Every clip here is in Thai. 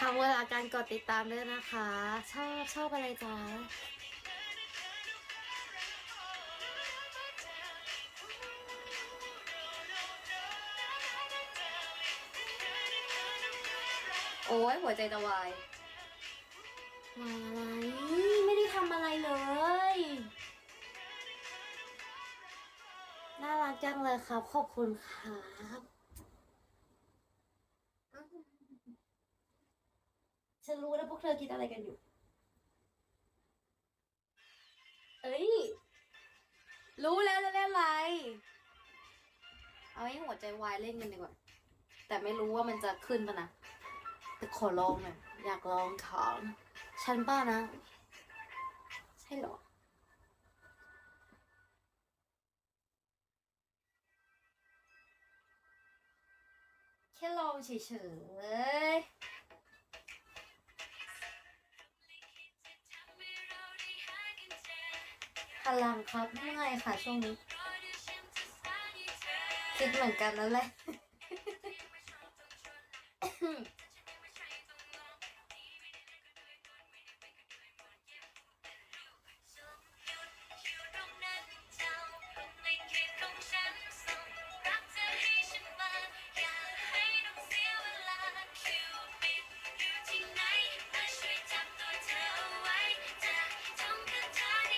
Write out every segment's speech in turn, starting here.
ทางเวลาการกดติดตามด้วยนะคะ ชอบชอบอะไรจ๊ะ โอ้ยหัวใจจะวายมาอะไรไม่ได้ทำอะไรเลย น่ารักจังเลยครับ ขอบคุณครับฉันรู้แล้วพวกเธอคิดอะไรกันอยู่ เอ้ย รู้แล้วจะเล่นอะไร เอาให้หัวใจวายเล่นกันดีกว่า แต่ไม่รู้ว่ามันจะขึ้นปะนะ แต่ขอลองหน่อยอยากลองของฉันป้านะ ใช่หรอแค่ลองเฉยๆพลังครับเมื่อยค่ะช่วงนี้ คิดเหมือนกันนั่นแหละ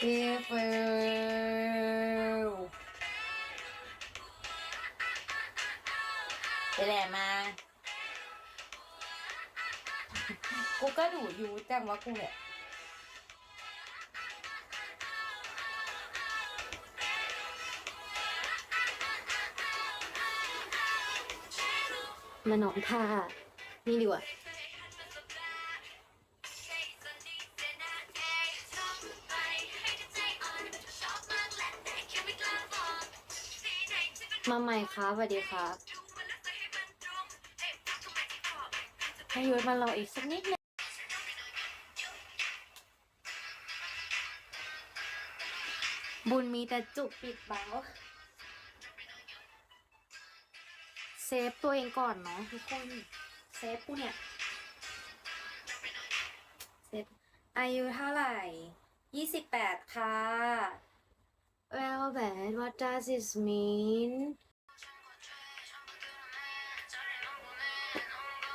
If you ไปแหละมา กูก็ดูอยู่จังว่ากูเนี่ยมานอนท่านี่ดีกว่า มาใหม่ครับสวัสดีครับให้ยุ้ยมารออีกสักนิดนึงบุญมีแต่จุกปิดเบาเซฟตัวเองก่อนเนาะทุกคน เซฟกูเนี่ย เซฟอายุเท่าไหร่ ยี่สิบแปดค่ะ Well bad what does it mean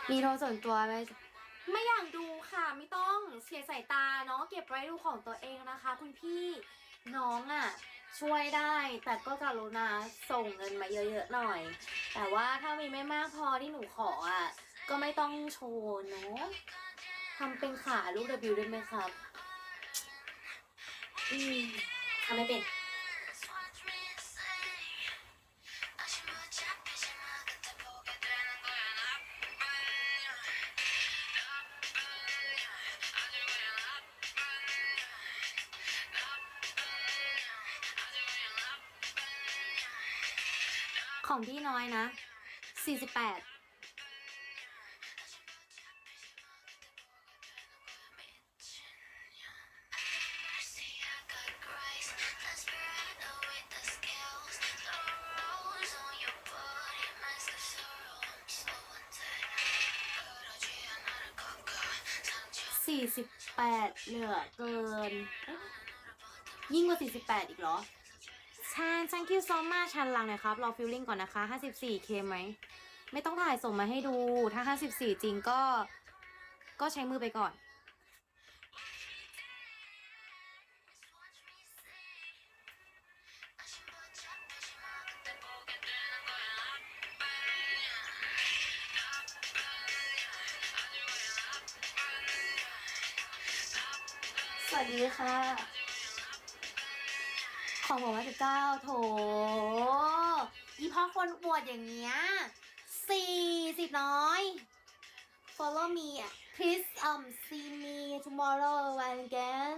มีโทรส่วนตัวไหมไม่อยากดูค่ะ ไม่ต้องเสียสายตาเนาะเก็บไว้ดูของตัวเองนะคะ คุณพี่น้องอะ่ะ ช่วยได้ แต่ก็กรุณาส่งเงินมาเยอะๆหน่อย แต่ว่าถ้ามีไม่มากพอที่หนูขออะ่ะ ก็ไม่ต้องโชว์เนาะทำเป็นขาลูก W ได้ไหมครับ อืมทำไม่เป็น ของพี่น้อยนะสี่สิบแปดสี่สิบแปดเหลือเกิน ยิ่งกว่าสี่สิบแปดอีกเหรอ ใช่ thank you so much ชันหลังหน่อยครับ รอฟิลลิ่งก่อนนะคะ 54k ไหม ไม่ต้องถ่ายส่งมาให้ดู ถ้า 54 จริงก็ ก็ใช้มือไปก่อนสวัสดีค่ะ องผมว่าสิบเก้าโถอีพ่อคนอวดอย่างเงี้ยสี่สิบน้อย follow me please um see me tomorrow again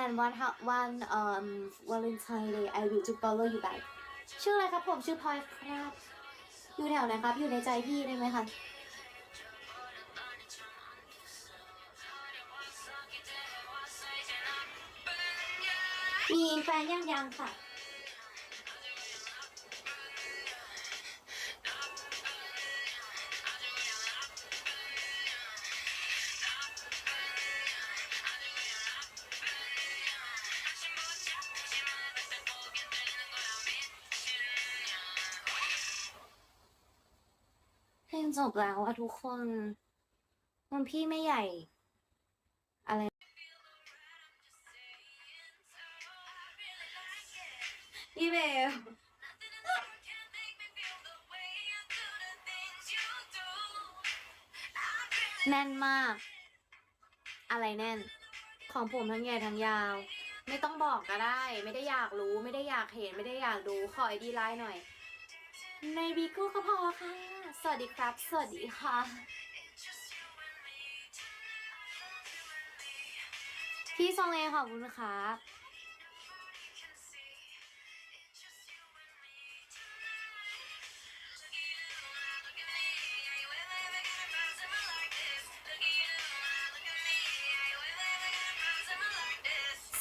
and one ho- one um Valentine Day I will to follow you back ชื่ออะไรครับผมชื่อพลอยครับ อยู่แถวไหนครับ อยู่ในใจพี่ได้ไหมคะ มีแฟนยังยังค่ะ เพลงจบแล้วอะทุกคนมันพี่ไม่ใหญ่ เบลแน่นมาก อะไรแน่น ของผมทั้งใหญ่ทั้งยาว ไม่ต้องบอกก็ได้ ไม่ได้อยากรู้ ไม่ได้อยากเห็น ไม่ได้อยากดู ขอไอดีไลน์หน่อย ในบีกูก็พอค่ะ สวัสดีครับ สวัสดีค่ะ พี่ซองเอขอบคุณครับ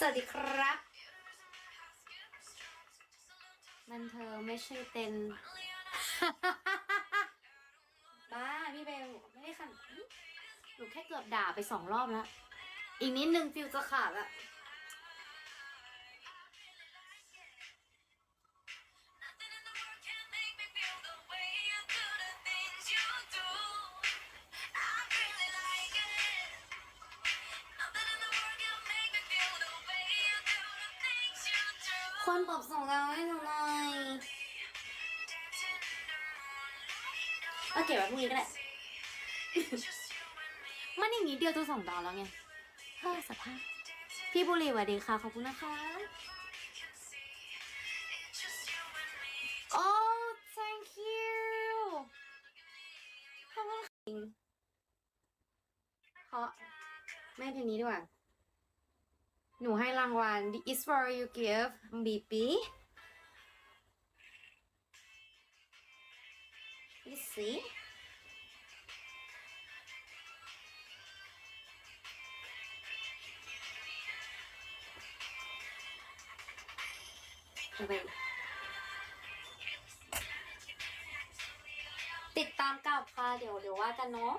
สวัสดีครับ มันเธอไม่ใช่เต็นบ้าพี่เบลไม่ได้ขันหนูแค่เกือบด่าไปสองรอบแล้ว อีกนิดนึงฟิวจะขาดละ คนตอบส่งเราให้หนูหน่อยเอเก็บไว้พรุ่งนี้ก็ได้ มันอย่างนี้เดียวจะส่งดาวแล้วไงเฮ้ยสภาพ พี่บุรีสวัสดีค่ะ ขอบคุณนะคะโอ้ thank you ขอบคุณค่ะขอแม่เพลงนี้ดีกว่า หนูให้รางวัล This is for you give BP you see เอาไปติดตามกับค่ะ เดี๋ยวเดี๋ยวว่ากันเนาะ